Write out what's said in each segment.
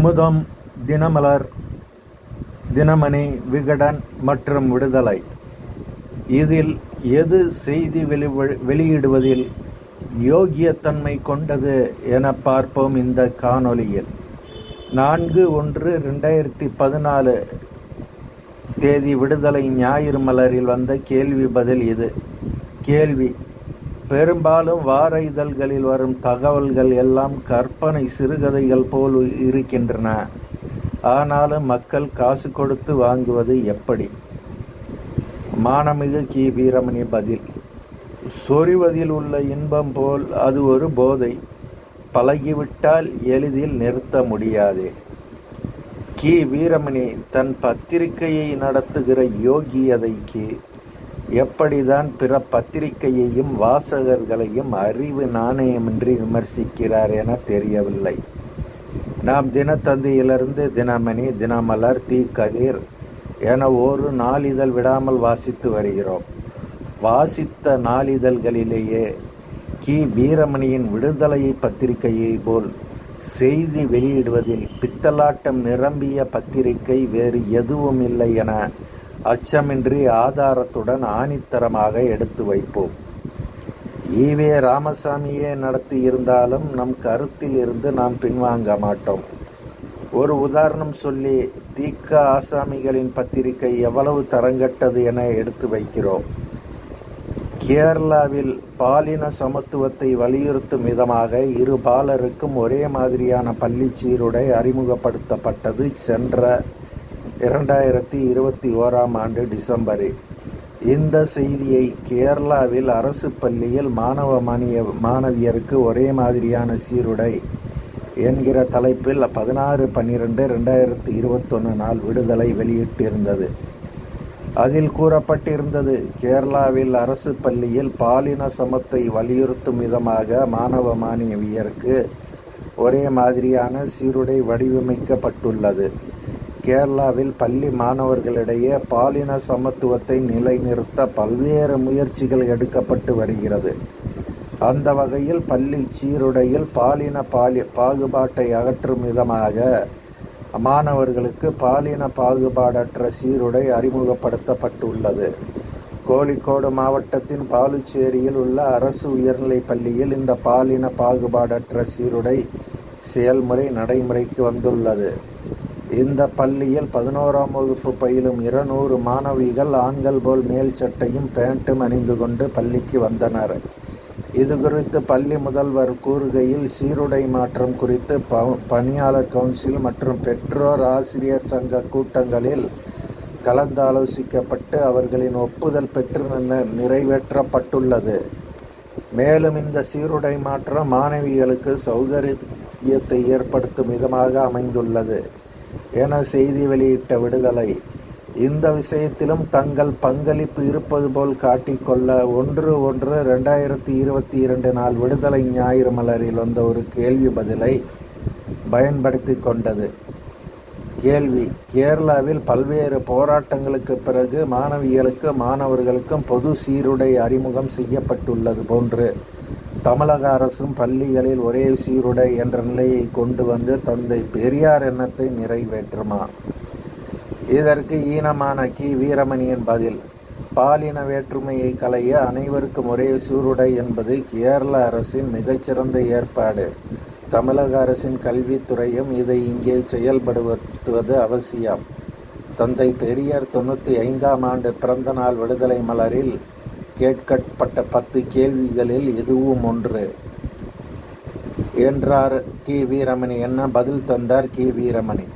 குமுதம் தினமலர் தினமணி விகடன் மற்றும் விடுதலை. இதில் எது செய்தி வெளி வெளியிடுவதில் யோகியத்தன்மை கொண்டது என பார்ப்போம் இந்த காணொலியில் நான்கு ஒன்று ரெண்டாயிரத்தி பதினாலு தேதி விடுதலை ஞாயிறு மலரில் வந்த கேள்வி பதில் இது. கேள்வி பெரும்பாலும் வார இதழ்களில் வரும் தகவல்கள் எல்லாம் கற்பனை சிறுகதைகள் போல் இருக்கின்றன. ஆனாலும் மக்கள் காசு கொடுத்து வாங்குவது எப்படி? மானமிகு கி. வீரமணி பதில் சொறிவதில் உள்ள இன்பம் போல் அது ஒரு போதை. பழகிவிட்டால் எளிதில் நிறுத்த முடியாது. கி. வீரமணி தன் பத்திரிகையை நடத்துகிற யோகியதைக்கு எப்படிதான் பிற பத்திரிகையையும் வாசகர்களையும் அறிவு நாணயமின்றி விமர்சிக்கிறார் என தெரியவில்லை. நாம் தினத்தந்தியிலிருந்து தினமணி தினமலர் தீ கதிர் என ஒரு நாளிதழ் விடாமல் வாசித்து வருகிறோம். வாசித்த நாளிதழ்களிலேயே கி. வீரமணியின் விடுதலை பத்திரிகையை போல் செய்தி வெளியிடுவதில் பித்தலாட்டம் நிரம்பிய பத்திரிகை வேறு எதுவும் இல்லை என அச்சமின்றி ஆதாரத்துடன் ஆணித்தரமாக எடுத்து வைப்போம். ஈவே ராமசாமியே நடத்தி இருந்தாலும் நம் கருத்தில் இருந்து நாம் பின்வாங்க மாட்டோம். ஒரு உதாரணம் சொல்லி தீக்க ஆசாமிகளின் பத்திரிகை எவ்வளவு தரங்கட்டது என எடுத்து வைக்கிறோம். கேரளாவில் பாலின சமத்துவத்தை வலியுறுத்தும் விதமாக இரு பாலருக்கும் ஒரே மாதிரியான பள்ளி சீருடை அறிமுகப்படுத்தப்பட்டது. சென்ற இரண்டாயிரத்தி இருபத்தி ஓராம் ஆண்டு டிசம்பரில் இந்த செய்தியை கேரளாவில் அரசு பள்ளியில் மாணவ மானிய மாணவியருக்கு ஒரே மாதிரியான சீருடை என்கிற தலைப்பில் பதினாறு பன்னிரெண்டு ரெண்டாயிரத்தி இருபத்தொன்று நாள் விடுதலை வெளியிட்டிருந்தது. அதில் கூறப்பட்டிருந்தது கேரளாவில் அரசு பள்ளியில் பாலின சமத்தை வலியுறுத்தும் விதமாக மாணவ மாணவியருக்கு ஒரே மாதிரியான சீருடை வடிவமைக்கப்பட்டுள்ளது. கேரளாவில் பள்ளி மாணவர்களிடையே பாலின சமத்துவத்தை நிலைநிறுத்த பல்வேறு முயற்சிகள் எடுக்கப்பட்டு வருகிறது. அந்த வகையில் பள்ளி சீருடையில் பாலின பாலி பாகுபாட்டை அகற்றும் விதமாக மாணவர்களுக்கு பாலின பாகுபாடற்ற சீருடை அறிமுகப்படுத்தப்பட்டுள்ளது. கோழிக்கோடு மாவட்டத்தின் பாலுச்சேரியில் உள்ள அரசு உயர்நிலைப் பள்ளியில் இந்த பாலின பாகுபாடற்ற சீருடை செயல்முறை நடைமுறைக்கு வந்துள்ளது. இந்த பள்ளியில் பதினோராம் வகுப்பு பயிலும் இருநூறு மாணவிகள் ஆண்கள் போல் மேல் சட்டையும் பேண்ட்டும் அணிந்து கொண்டு பள்ளிக்கு வந்தனர். இது குறித்து பள்ளி முதல்வர் கூறுகையில் சீருடை மாற்றம் குறித்து ப பணியாளர் கவுன்சில் மற்றும் பெற்றோர் ஆசிரியர் சங்க கூட்டங்களில் கலந்தாலோசிக்கப்பட்டு அவர்களின் ஒப்புதல் பெற்று நிறைவேற்றப்பட்டுள்ளது. மேலும் இந்த சீருடை மாற்றம் மாணவிகளுக்கு சௌகரியத்தை ஏற்படுத்தும் விதமாக அமைந்துள்ளது. என செய்தி வெளியிட்ட விடுதலை. இந்த விஷயத்திலும் தங்கள் பங்களிப்பு இருப்பது போல் காட்டிக்கொள்ள ஒன்று ஒன்று ரெண்டாயிரத்தி இருபத்தி இரண்டு நாள் விடுதலை ஞாயிறு மலரில் வந்த ஒரு கேள்வி பதிலை பயன்படுத்தி கொண்டது. கேள்வி கேரளாவில் பல்வேறு போராட்டங்களுக்கு பிறகு மாணவிகளுக்கு மாணவர்களுக்கும் பொது சீருடை அறிமுகம் செய்யப்பட்டுள்ளது போன்று தமிழக அரசும் பள்ளிகளில் ஒரே சீருடை என்ற நிலையை கொண்டு வந்து தந்தை பெரியார் எண்ணத்தை நிறைவேற்றுமா? இதற்கு ஈனமான கி. வீரமணியின் பதில் பாலின வேற்றுமையை களைய அனைவருக்கும் ஒரே சூருடை என்பது கேரள அரசின் மிகச்சிறந்த ஏற்பாடு. தமிழக அரசின் கல்வித்துறையும் இதை இங்கே செயல்படுத்துவது அவசியம். தந்தை பெரியார் தொண்ணூற்றி ஐந்தாம் ஆண்டு பிறந்த நாள் விடுதலை மலரில் கேட்கப்பட்ட பத்து கேள்விகளில் இதுவும் ஒன்று. என்றார் கி. வீரமணி என்ன பதில் தந்தார் கி. வீரமணி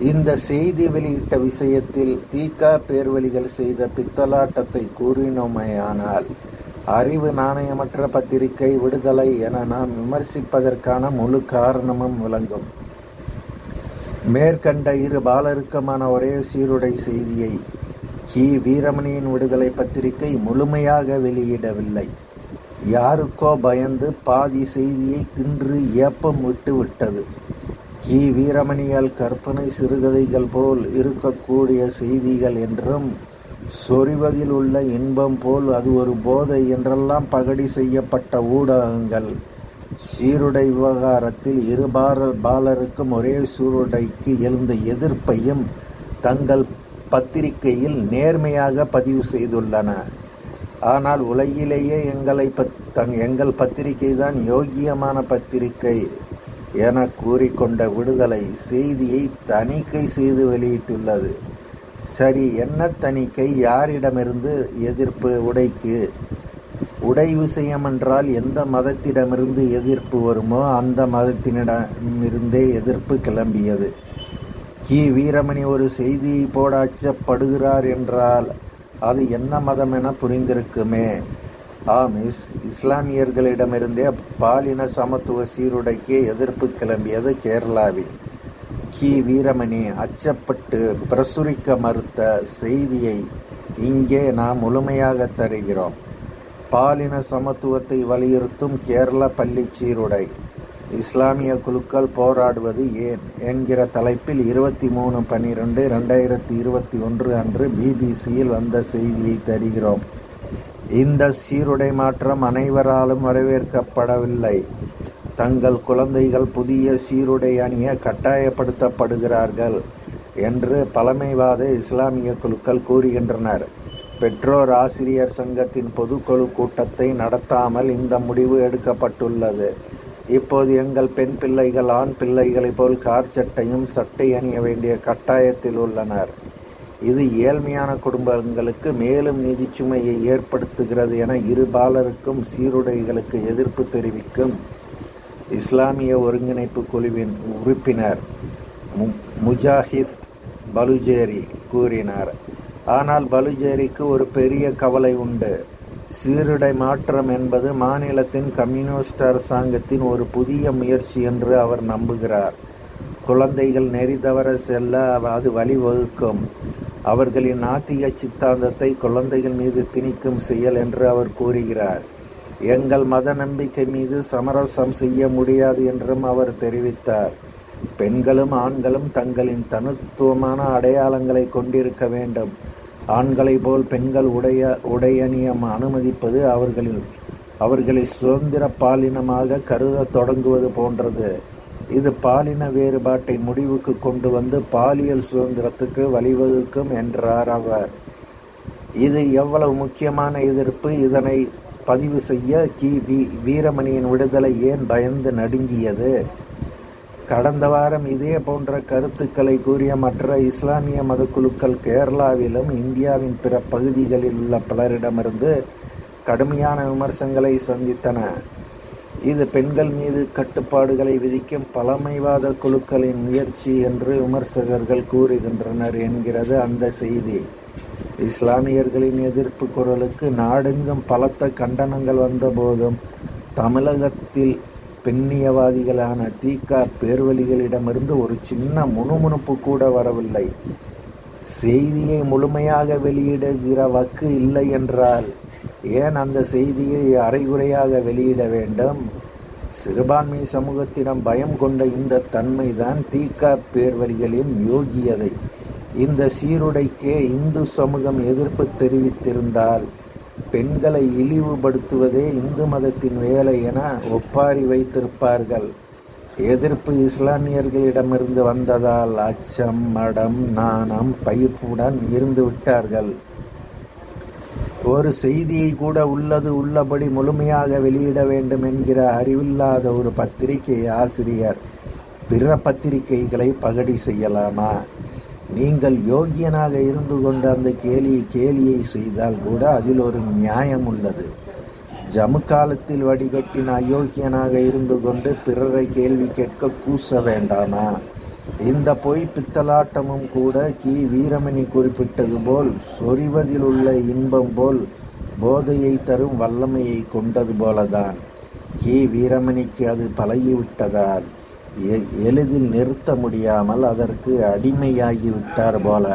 இந்த செய்தி வெளியிட்ட விஷயத்தில் தீகா பேர்வழிகள் செய்த பித்தலாட்டத்தை கூறினோமேயானால் அறிவு நாணயமற்ற பத்திரிகை விடுதலை என நாம் விமர்சிப்பதற்கான முழு காரணமும் விளங்கும். மேற்கண்ட இரு பாலருக்கமான ஒரே சீருடை செய்தியை கி வீரமணியின் விடுதலை பத்திரிகை முழுமையாக வெளியிடவில்லை. யாருக்கோ பயந்து பாதி செய்தியை தின்று ஏப்பம் விட்டு விட்டது. கி வீரமணியால் கற்பனை சிறுகதைகள் போல் இருக்கக்கூடிய செய்திகள் என்றும் சொறிவதில் உள்ள இன்பம் போல் அது ஒரு போதை என்றெல்லாம் பகடி செய்யப்பட்ட ஊடகங்கள். சீருடை விவகாரத்தில் இரு பாலருக்கும் ஒரே சீருடைக்கு எழுந்த எதிர்ப்பையும் தங்கள் பத்திரிகையில் நேர்மையாக பதிவு செய்துள்ளன. ஆனால் உலகிலேயே எங்களை பத் தங் எங்கள் பத்திரிகை தான் யோகியமான பத்திரிகை என கூறிக்கொண்ட விடுதலை செய்தியை தணிக்கை செய்து வெளியிட்டுள்ளது. சரி என்ன தணிக்கை? யாரிடமிருந்து எதிர்ப்பு உடைக்கு? உடை விஷயம் என்றால் எந்த மதத்திடமிருந்து எதிர்ப்பு வருமோ அந்த மதத்தினிடமிருந்தே எதிர்ப்பு கிளம்பியது. கி. வீரமணி ஒரு செய்தி போட அச்சப்படுகிறார் என்றால் அது என்ன மதம் என புரிந்திருக்குமே. ஆம் இஸ் இஸ்லாமியர்களிடமிருந்தே பாலின சமத்துவ சீருடைக்கு எதிர்ப்பு கிளம்பியது கேரளாவில். கி. வீரமணி அச்சப்பட்டு பிரசுரிக்க மறுத்த செய்தியை இங்கே நாம் முழுமையாக தருகிறோம். பாலின சமத்துவத்தை வலியுறுத்தும் கேரள பள்ளி சீருடை. இஸ்லாமிய குழுக்கள் போராடுவது ஏன்? என்கிற தலைப்பில் இருபத்தி மூணு பன்னிரெண்டு ரெண்டாயிரத்தி இருபத்தி ஒன்று அன்று பிபிசியில் வந்த செய்தியை தருகிறோம். இந்த சீருடை மாற்றம் அனைவராலும் வரவேற்கப்படவில்லை. தங்கள் குழந்தைகள் புதிய சீருடை அணிய கட்டாயப்படுத்தப்படுகிறார்கள் என்று பழமைவாத இஸ்லாமிய குழுக்கள் கூறுகின்றனர். பெற்றோர் ஆசிரியர் சங்கத்தின் பொதுக்குழு கூட்டத்தை நடத்தாமல் இந்த முடிவு எடுக்கப்பட்டுள்ளது. இப்போது எங்கள் பெண் பிள்ளைகள் ஆண் பிள்ளைகளைப் போல் கார் சட்டையும் சட்டை அணிய வேண்டிய கட்டாயத்தில் உள்ளனர். இது ஏழ்மையான குடும்பங்களுக்கு மேலும் நிதிச்சுமையை ஏற்படுத்துகிறது என இரு பாலருக்கும் சீருடைகளுக்கு எதிர்ப்பு தெரிவிக்கும் இஸ்லாமிய ஒருங்கிணைப்பு குழுவின் உறுப்பினர் முஜாஹித் பலுஜேரி கூறினார். ஆனால் பலுஜேரிக்கு ஒரு பெரிய கவலை உண்டு. சீருடை மாற்றம் என்பது மாநிலத்தின் கம்யூனிஸ்ட் அரசாங்கத்தின் ஒரு புதிய முயற்சி என்று அவர் நம்புகிறார். குழந்தைகள் நெறி தவற செல்ல அது வழிவகுக்கும். அவர்களின் நாத்திக சித்தாந்தத்தை குழந்தைகள் மீது திணிக்கும் செயல் என்று அவர் கூறுகிறார். எங்கள் மத நம்பிக்கை மீது சமரசம் செய்ய முடியாது என்றும் அவர் தெரிவித்தார். பெண்களும் ஆண்களும் தங்களின் தனித்துவமான அடையாளங்களை கொண்டிருக்க வேண்டும். ஆண்களை போல் பெண்கள் உடைய உடையணியம் அனுமதிப்பது அவர்களில் அவர்களை சுதந்திர பாலினமாக கருதத் தொடங்குவது போன்றது. இது பாலின வேறுபாட்டை முடிவுக்கு கொண்டு வந்து பாலியல் சுதந்திரத்துக்கு வழிவகுக்கும் என்றார் அவர். இது எவ்வளவு முக்கியமான எதிர்ப்பு? இதனை பதிவு செய்ய கி. வி. வீரமணியின் விடுதலை ஏன் பயந்து நடுங்கியது? கடந்த வாரம் இதே போன்ற கருத்துக்களை கூறிய மற்ற இஸ்லாமிய மதக்குழுக்கள் கேரளாவிலும் இந்தியாவின் பிற பகுதிகளில் உள்ள பலரிடமிருந்து கடுமையான விமர்சனங்களை சந்தித்தன. இது பெண்கள் மீது கட்டுப்பாடுகளை விதிக்கும் பழமைவாத குழுக்களின் முயற்சி என்று விமர்சகர்கள் கூறுகின்றனர் என்கிறது அந்த செய்தி. இஸ்லாமியர்களின் எதிர்ப்பு குரலுக்கு நாடெங்கும் பலத்த கண்டனங்கள் வந்தபோதும் தமிழகத்தில் பெண்ணியவாதிகளான தீகா பேர்வழிகளிடமிருந்து ஒரு சின்ன முணுமுணுப்பு கூட வரவில்லை. செய்தியை முழுமையாக வெளியிடுகிற வக்கு இல்லை என்றால் ஏன் அந்த செய்தியை அரைகுறையாக வெளியிட வேண்டும்? சிறுபான்மை சமூகத்திடம் பயம் கொண்ட இந்த தன்மைதான் தீகா பேர்வழிகளின் யோகியதை. இந்த சீருடைக்கே இந்து சமூகம் எதிர்ப்பு தெரிவித்திருந்தால் பெண்களை இழிவுபடுத்துவதே இந்து மதத்தின் வேலை என ஒப்பாரி வைத்திருப்பார்கள். எதிர்ப்பு இஸ்லாமியர்களிடமிருந்து வந்ததால் அச்சம் மடம் நாணம் பயிப்புடன் இருந்து விட்டார்கள். ஒரு செய்தியை கூட உள்ளது உள்ளபடி முழுமையாக வெளியிட வேண்டும் என்கிற அறிவில்லாத ஒரு பத்திரிகை ஆசிரியர் பிற பத்திரிகைகளை பகடி செய்யலாமா? நீங்கள் யோகியனாக இருந்து கொண்டு அந்த கேலியை கேலியை செய்தால் கூட அதில் ஒரு நியாயம் உள்ளது. ஜமு காலத்தில் வடிகட்டின அயோக்கியனாக இருந்து கொண்டு பிறரை கேள்வி கேட்க கூச வேண்டாமா? இந்த பொய் பித்தலாட்டமும் கூட கி. வீரமணி குறிப்பிட்டது போல் சொரிவதில் உள்ள இன்பம் போல் போதையை தரும் வல்லமையை கொண்டது போலதான். கி. வீரமணிக்கு அது பழகிவிட்டதால். எளிதில் நிறுத்த முடியாமல் அதற்கு அடிமையாகி விட்டார் போல.